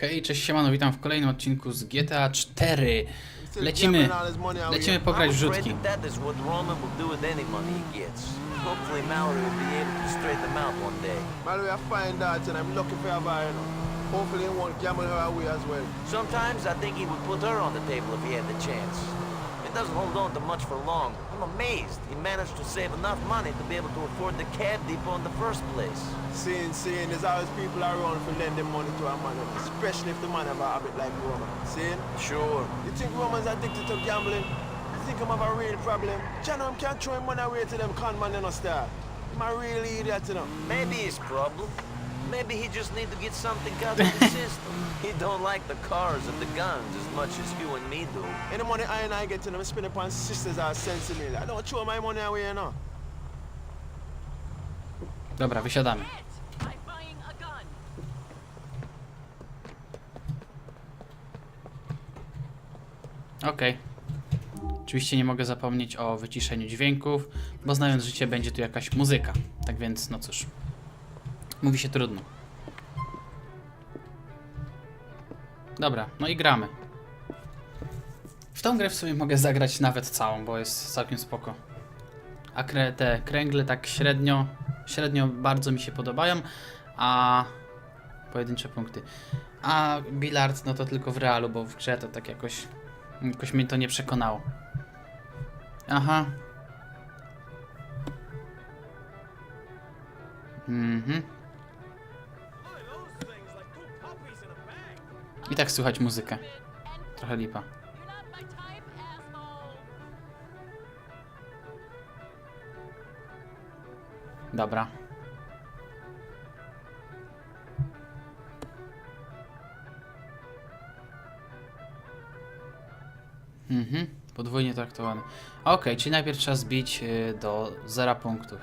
Hej, cześć siemano, witam w kolejnym odcinku z GTA 4. Lecimy, lecimy pograć w rzutki. that that is what Roman will do with any money he gets. Hopefully Mallory will be able to straighten them out one day. Mallory, I find out and I'm looking for her, you know. Hopefully he won't gamble her away as well. Sometimes I think he would put her on the table if he had the chance. Doesn't hold on to much for long. I'm amazed he managed to save enough money to be able to afford the cab depot in the first place. Seeing, seeing, there's always people around for lending money to a man, especially if the man have a habit like Roman. Seeing? Sure. You think Roman's addicted to gambling? You think him have a real problem? Him can't throw him money away to them con man, you know, star. I'm a real idiot, you know. Maybe his problem. Maybe he just need to get something out of the system. He don't like the cars and the guns as much as you and me do. Any money I and I get to them, I spend upon sisters are sense me. I don't throw my money away, you know. Dobra, wysiadamy. Okej. Oczywiście nie mogę zapomnieć o wyciszeniu dźwięków, bo znając życie będzie tu jakaś muzyka. Tak więc, no cóż. Mówi się trudno. Dobra, no i gramy. W tą grę w sumie mogę zagrać nawet całą, bo jest całkiem spoko. A te kręgle tak średnio, średnio bardzo mi się podobają, a pojedyncze punkty. A bilard, no to tylko w realu, bo w grze to tak jakoś, jakoś mnie to nie przekonało. Aha. Mhm. I tak słychać muzykę. Trochę lipa. Dobra. Mhm, podwójnie traktowany. Okej, czyli najpierw trzeba zbić y, do zera punktów.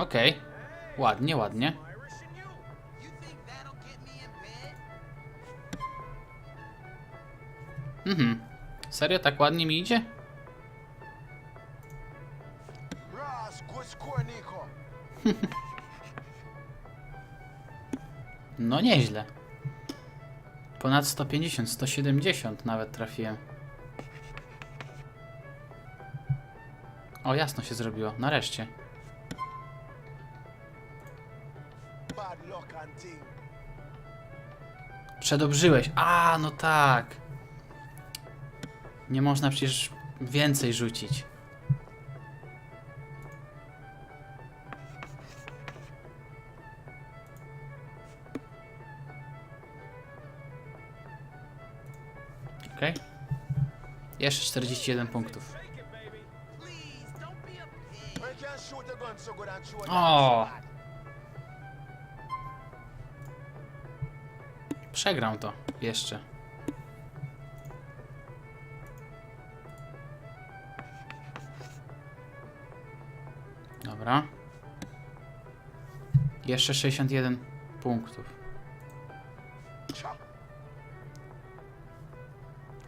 Okej, ładnie, ładnie. Mhm, serio tak ładnie mi idzie? No nieźle. Ponad 150, 170 nawet trafiłem. O, jasno się zrobiło, nareszcie. Przedobrzyłeś. A, no tak. Nie można przecież więcej rzucić. Okej. Jeszcze 41 punktów. I Przegram to jeszcze. Dobra. Jeszcze 61 punktów.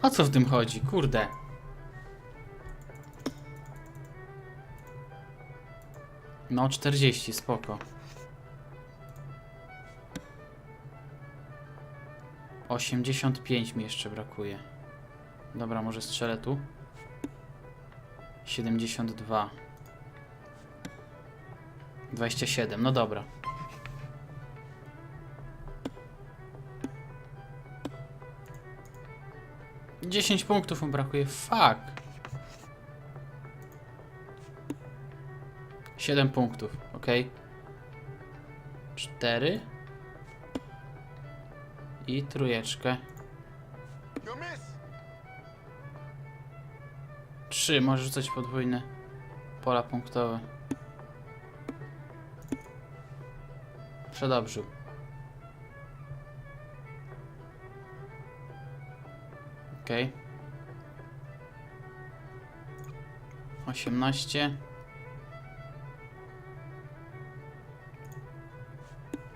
O co w tym chodzi? Kurde. No 40, spoko. 85 mi jeszcze brakuje. Dobra, może strzelę tu. 72. 27, no dobra. Dziesięć punktów mu brakuje, fuck. 7 punktów, ok. 4 i trójeczkę. 3, może rzucać podwójne pola punktowe. Przedobrzył. Okej. Osiemnaście.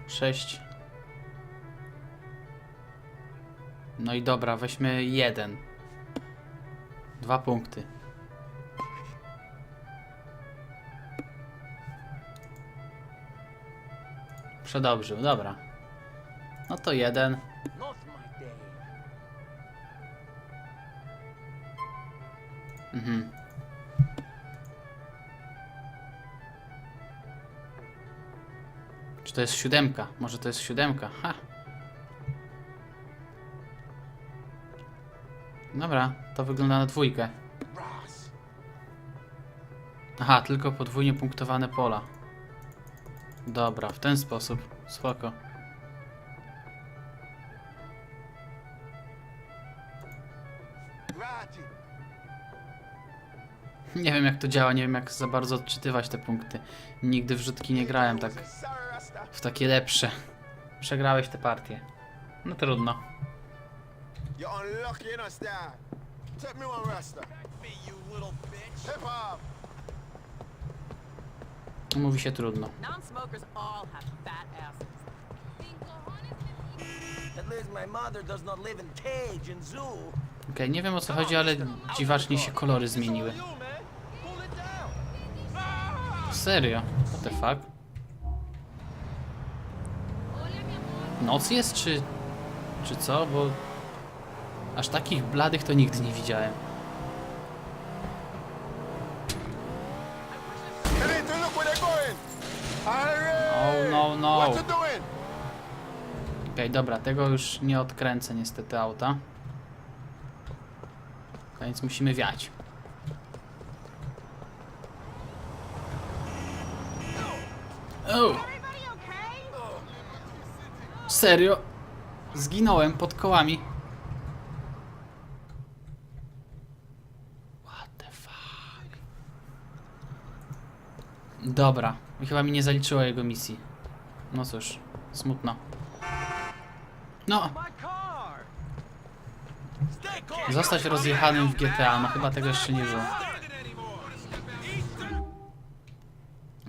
Sześć. No i dobra, weźmy jeden. Dwa punkty. Przedobrzył, dobra. No to jeden. Mhm. Czy to jest siódemka? Może to jest siódemka? Ha! Dobra, to wygląda na dwójkę. Aha, tylko podwójnie punktowane pola. Dobra, w ten sposób. Spoko. Nie wiem jak to działa, nie wiem jak za bardzo odczytywać te punkty. Nigdy w rzutki nie grałem tak w takie lepsze. Przegrałeś te partie. No trudno. You're unlucky, you know, star. Take me one, Rasta. Me, you little bitch. Hip hop. Mówi się trudno. Non-smokers all have fat asses. At least my mother does not live in cage and zoo. Okej, nie wiem o co chodzi, ale dziwacznie się kolory zmieniły. Serio? What the fuck? Noc jest, czy... czy co? Bo... Aż takich bladych to nigdy nie widziałem. Hurry. No, no, no. Okej, dobra, tego już nie odkręcę niestety auta. Więc musimy wiać. O! Serio? Zginąłem pod kołami. What the fuck? Dobra, chyba mi nie zaliczyło jego misji. No cóż, smutno. No, zostać rozjechanym w GTA, no chyba tego jeszcze nie było.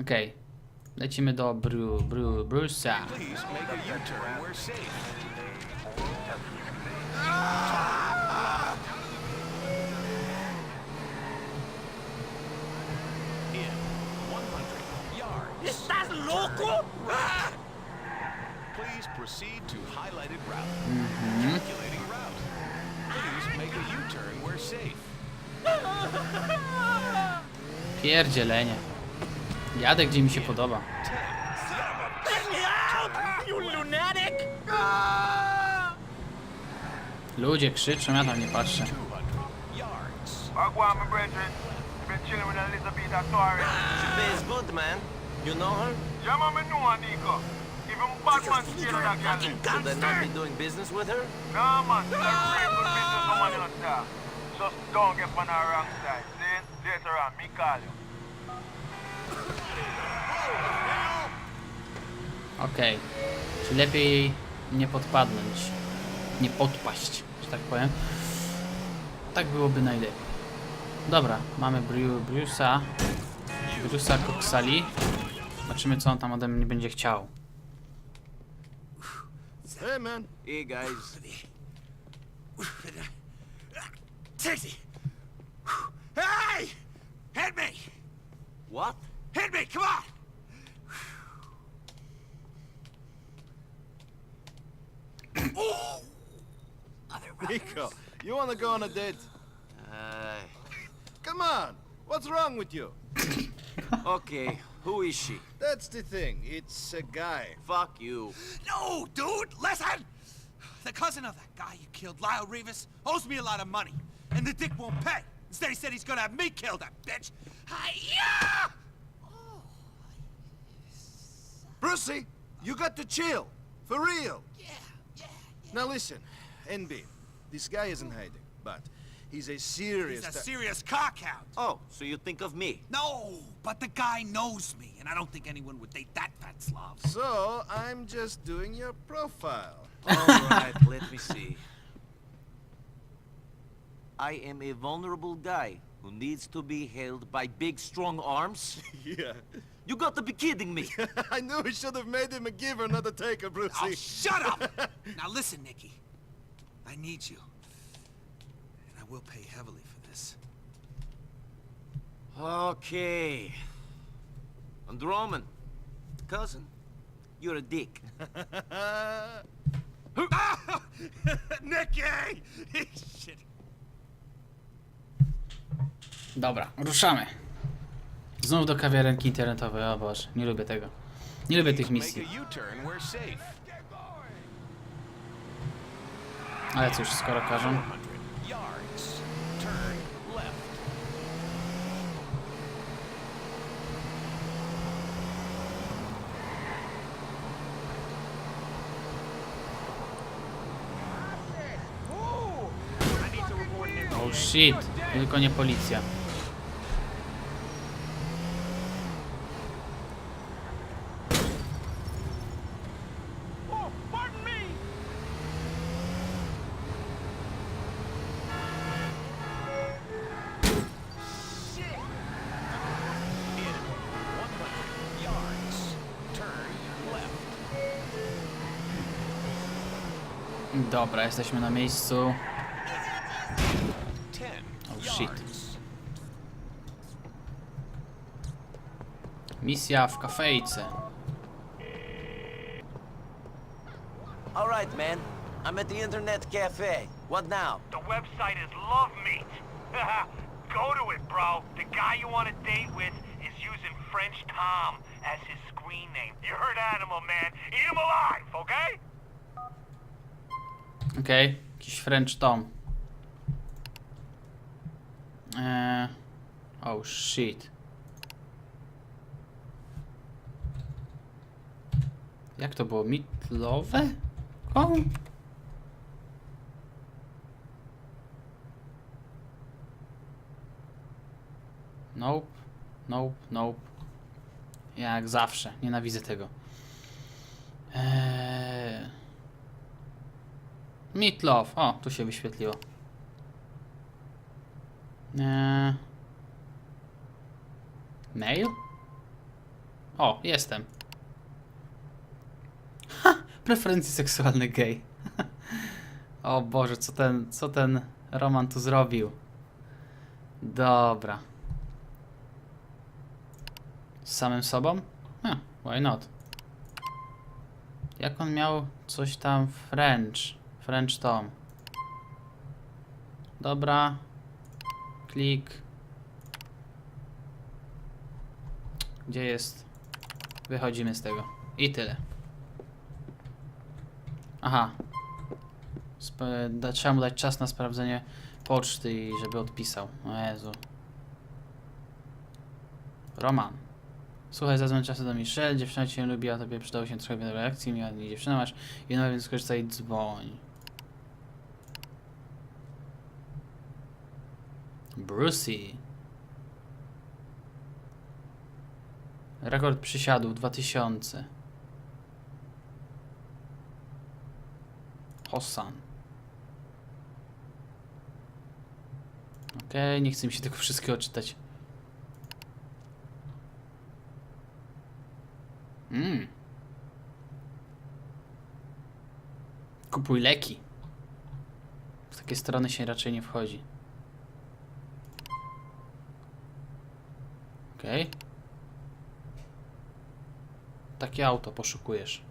Okej, lecimy do Bru, Bru, Bruce'a. ¿Estás loco? Please proceed to highlighted route. Calculating route. Please make a U-turn where safe. Pierdzielenie. Jadę gdzie mi się podoba. Let me out, you lunatic! Ludzie krzyczą, ja tam nie patrzę. 200 yards. Wagwan, my brethren. Been chilling with Elizabeth Torres. She pays good, man. You know her? Yeah, man, me know her, Nico. Even Batman scared of that then. Should I not be doing business with her? Nah, man, she's a real good businesswoman, know, sir. Just don't get on her wrong side. See? Later on, me call you. Okej. Czy lepiej jej nie podpadnąć? Nie podpaść, że tak powiem. Tak byłoby najlepiej. Dobra, mamy Bru Bruce'a. Bruce'a Coxali. Zobaczymy co on tam ode mnie będzie chciał. Hey, man. Hey, guys. Taxi! Hey! Hit me! What? Hit me! Come on! Nico, you want to go on a date? Uh, Come on. What's wrong with you? okay, who is she? That's the thing. It's a guy. Fuck you. No, dude! Listen! The cousin of that guy you killed, Lyle Rivas, owes me a lot of money. And the dick won't pay. Instead, he said he's gonna have me kill that bitch. Hi-ya! Brucey, you got to chill. For real. Yeah, yeah. Now listen, NB, this guy isn't hiding, but he's a serious... He's a serious cockhound. Oh, so you think of me? No, but the guy knows me, and I don't think anyone would date that fat Slav. So, I'm just doing your profile. Alright, let me see. I am a vulnerable guy who needs to be held by big, strong arms? yeah. You got to be kidding me! I knew we should have made him a giver, not a taker, Brucey. Oh, shut up! now listen, Nikki. I need you. Will pay heavily for this. Okay. And Roman, cousin, You're a dick. Nicky! Shit. Dobra, ruszamy. Znów do kawiarenki internetowej, o Boże, nie lubię tego. Nie lubię tych misji. Ale cóż, skoro każą. Oh shit, tylko nie policja. Dobra, jesteśmy na miejscu. Oh, shit. Misja w kafejce. All right, man. I'm at the internet cafe. What now? The website is Love Meat. Go to it, bro. The guy you want to date with is using French Tom as his screen name. You heard Animal, man. Eat him alive, okay? Okej, jakiś French Tom. Eee, oh shit. Jak to było? Mitlowe? O? Nope, nope, nope. Jak zawsze, nienawidzę tego. Eee... Meatloaf. O, tu się wyświetliło. Eee... Mail? O, jestem. Ha! Preferencje seksualne gay. o Boże, co ten, co ten Roman tu zrobił? Dobra. Z samym sobą? Huh, why not? Jak on miał coś tam French? French Tom. Dobra. Klik. Gdzie jest? Wychodzimy z tego. I tyle. Aha. Sp da, trzeba mu dać czas na sprawdzenie poczty i żeby odpisał. O Jezu. Roman. Słuchaj, zadzwoń czasem do Michelle, dziewczyna cię lubi, a tobie przydało się trochę reakcji, miała nie dziewczyna masz, no więc skorzystaj i dzwoń. Brucey. Rekord przysiadów 2000. Hosan. Okej, nie chcę mi się tego wszystkiego czytać. Mm. Kupuj leki. W takie strony się raczej nie wchodzi. Okej. Takie auto poszukujesz.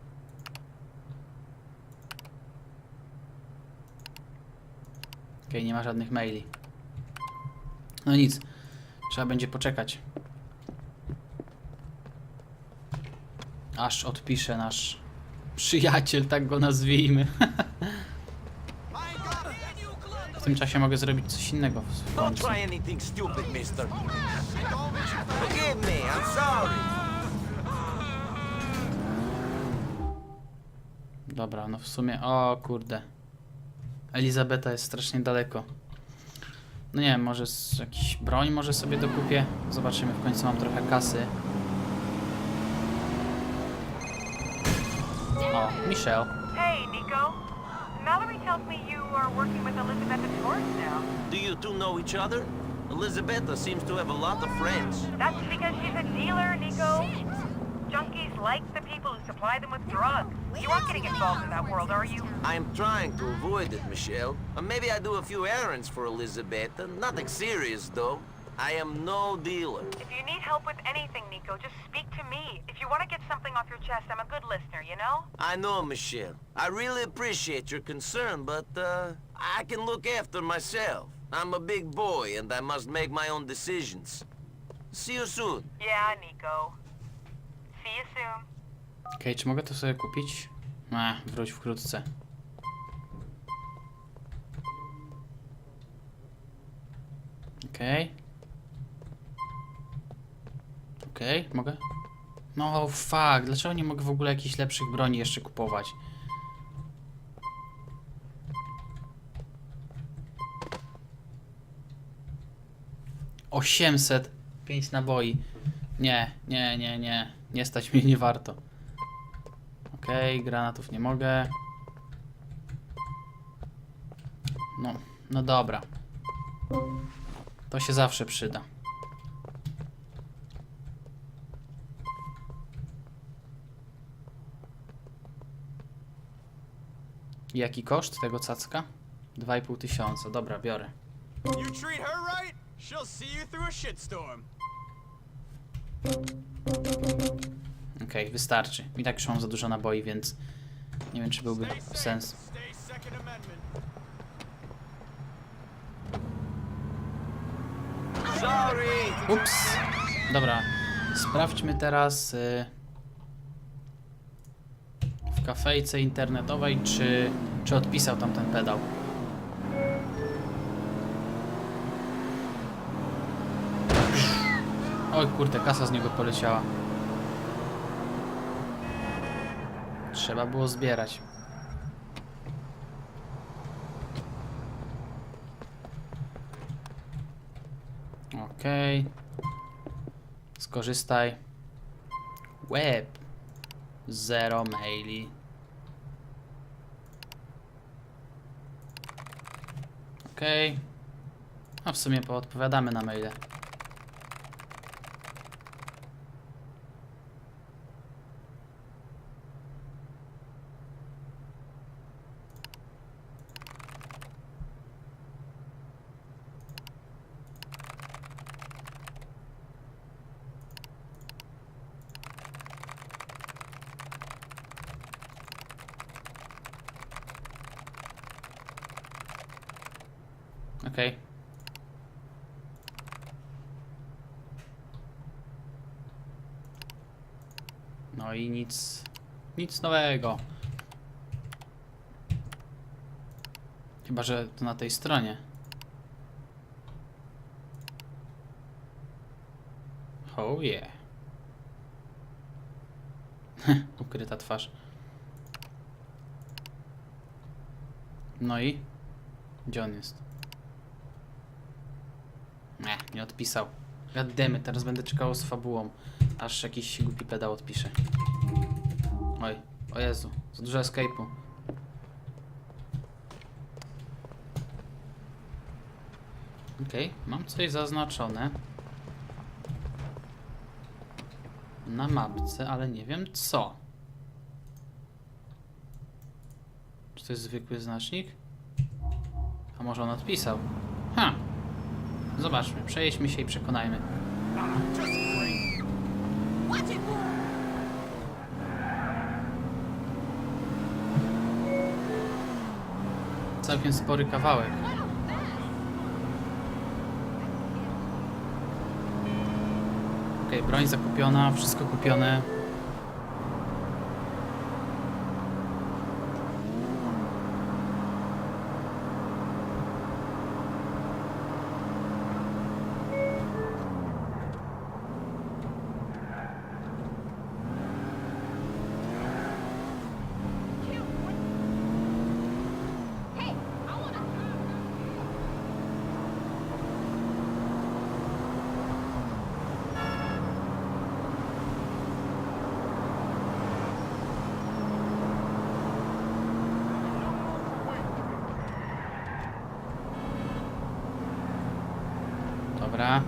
Okej, nie ma żadnych maili. No nic. Trzeba będzie poczekać. Aż odpisze nasz przyjaciel, tak go nazwijmy. W tym czasie mogę zrobić coś innego w końcu. Forgive me, I'm sorry. Dobra, no w sumie... O kurde. Elizabeta jest strasznie daleko. No nie wiem, może z jakiś broń może sobie dokupię. Zobaczymy, w końcu mam trochę kasy. O, Michelle. Hey, Nico. Mallory tells me you are working with Elizabeth Torres now. Do you two know each other? Elizabetta seems to have a lot of friends. That's because she's a dealer, Nico. Junkies like the people who supply them with drugs. You aren't getting involved in that world, are you? I'm trying to avoid it, Michelle. Uh, maybe I do a few errands for Elizabetta. Nothing serious, though. I am no dealer. If you need help with anything, Nico, just speak to me. If you want to get something off your chest. I'm a good listener, you know? I know, Michelle. I really appreciate your concern, but, uh, I can look after myself. I'm a big boy, and I must make my own decisions. See you soon. Yeah, Nico. See you soon. Okej, czy mogę to sobie kupić? A, wróć wkrótce. Okej. Okej, mogę? No fuck, dlaczego nie mogę w ogóle jakichś lepszych broni jeszcze kupować? Osiemset pięć naboi. Nie, nie, nie, nie. Nie stać mnie, nie warto. Okej, granatów nie mogę. No, no dobra. To się zawsze przyda. Jaki koszt tego cacka? 2,5 tysiąca. Dobra, biorę. You treat her right, she'll see you through a shitstorm. Okej, wystarczy. I tak już mam za dużo naboi, więc nie wiem, czy byłby sens. Ups. Dobra, sprawdźmy teraz y, w kafejce internetowej, czy, czy odpisał tam ten pedał. Oj kurde, kasa z niego poleciała. Trzeba było zbierać. Okej. Skorzystaj. Web. Zero maili. Okej. A w sumie poodpowiadamy na maile. Okej. No i nic. Nic nowego. Chyba, że to na tej stronie. Oh yeah. Ukryta twarz. No i? Gdzie on jest? Nie, nie odpisał. Gaddemy, teraz będę czekał z fabułą, aż jakiś głupi pedał odpisze. Oj, o Jezu, za dużo escape'u. Okej, mam coś zaznaczone. Na mapce, ale nie wiem co. Czy to jest zwykły znacznik? A może on odpisał? Zobaczmy, przejedźmy się i przekonajmy. Całkiem spory kawałek. Okej, broń zakupiona, wszystko kupione. Dobra.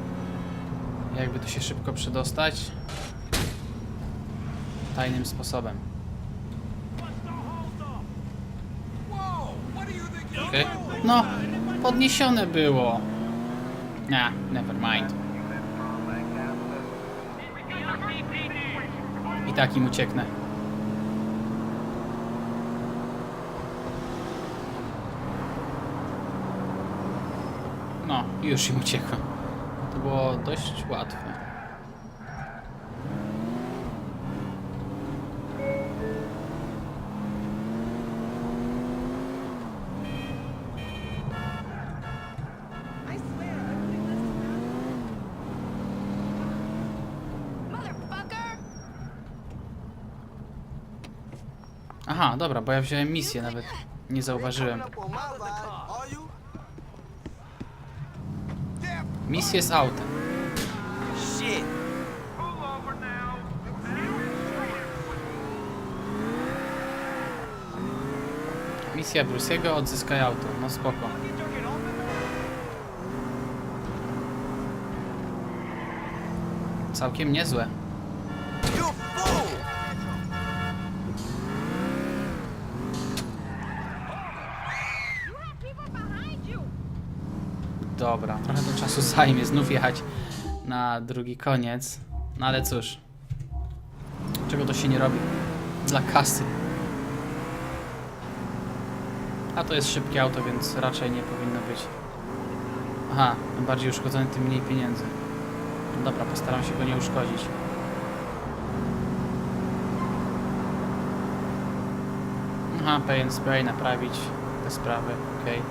Jakby tu się szybko przedostać? Tajnym sposobem. Okej. No, podniesione było. Nie, never mind. I tak im ucieknę. No, już im uciekłem. Było dość łatwe. Aha, dobra, bo ja wziąłem misję, nawet nie zauważyłem. Up on my side, are you? Misję z autem. Misja Bruce'ego, odzyskaj auto. No spoko. Całkiem niezłe. You fool! Dobra, trochę to czasu zajmie znów jechać na drugi koniec. No ale cóż. Czego to się nie robi? Dla kasy. A to jest szybkie auto, więc raczej nie powinno być. Aha, im bardziej uszkodzony, tym mniej pieniędzy. No Dobra, postaram się go nie uszkodzić. Aha, pay spray, naprawić te sprawy, okej.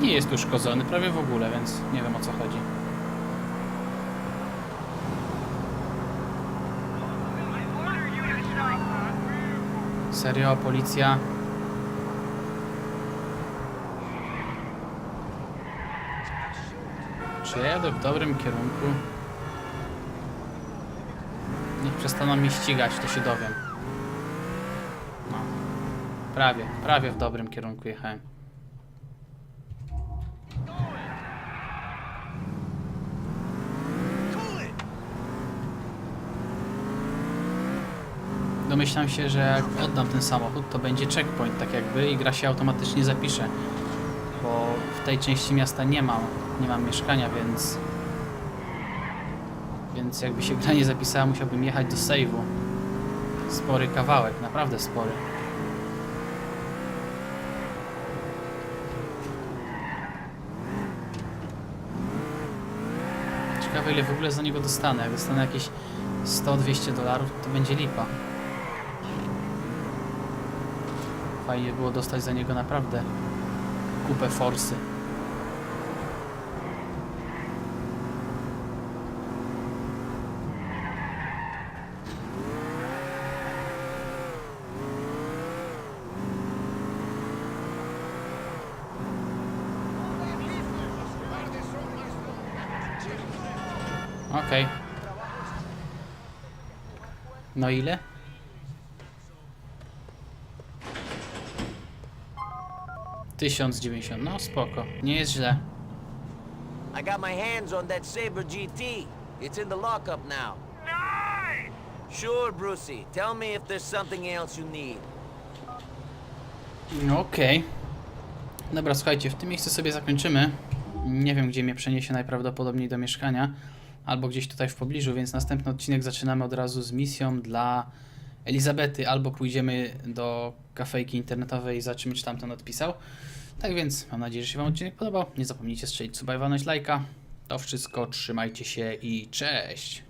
Nie jest uszkodzony prawie w ogóle, więc nie wiem o co chodzi. Serio, policja? Czy ja jadę w dobrym kierunku? Niech przestaną mi ścigać, to się dowiem. No. Prawie, prawie w dobrym kierunku jechałem. Domyślam się, że jak oddam ten samochód, to będzie checkpoint tak jakby i gra się automatycznie zapisze. Bo w tej części miasta nie mam, nie mam mieszkania, więc... Więc jakby się gra nie zapisała, musiałbym jechać do save'u. Spory kawałek, naprawdę spory. Ciekawe ile w ogóle za niego dostanę. Jak dostanę jakieś 100-200 dolarów, to będzie lipa. Fajnie było dostać za niego naprawdę kupę forsy. Okej. No ile? Tysiąc dziewięćdziesiąt. No spoko. Nie jest źle. I got my hands on that Sabre GT. It's in the lockup now. Nice! Sure, Brucey. Tell me if there's something else you need. No, Okej. Dobra, słuchajcie, w tym miejscu sobie zakończymy. Nie wiem, gdzie mnie przeniesie najprawdopodobniej do mieszkania, albo gdzieś tutaj w pobliżu, więc następny odcinek zaczynamy od razu z misją dla Elizabety, albo pójdziemy do kafejki internetowej i zobaczymy, czy tamten odpisał. Tak więc mam nadzieję, że się Wam odcinek podobał. Nie zapomnijcie strzelić suba i lajka. To wszystko, trzymajcie się i cześć!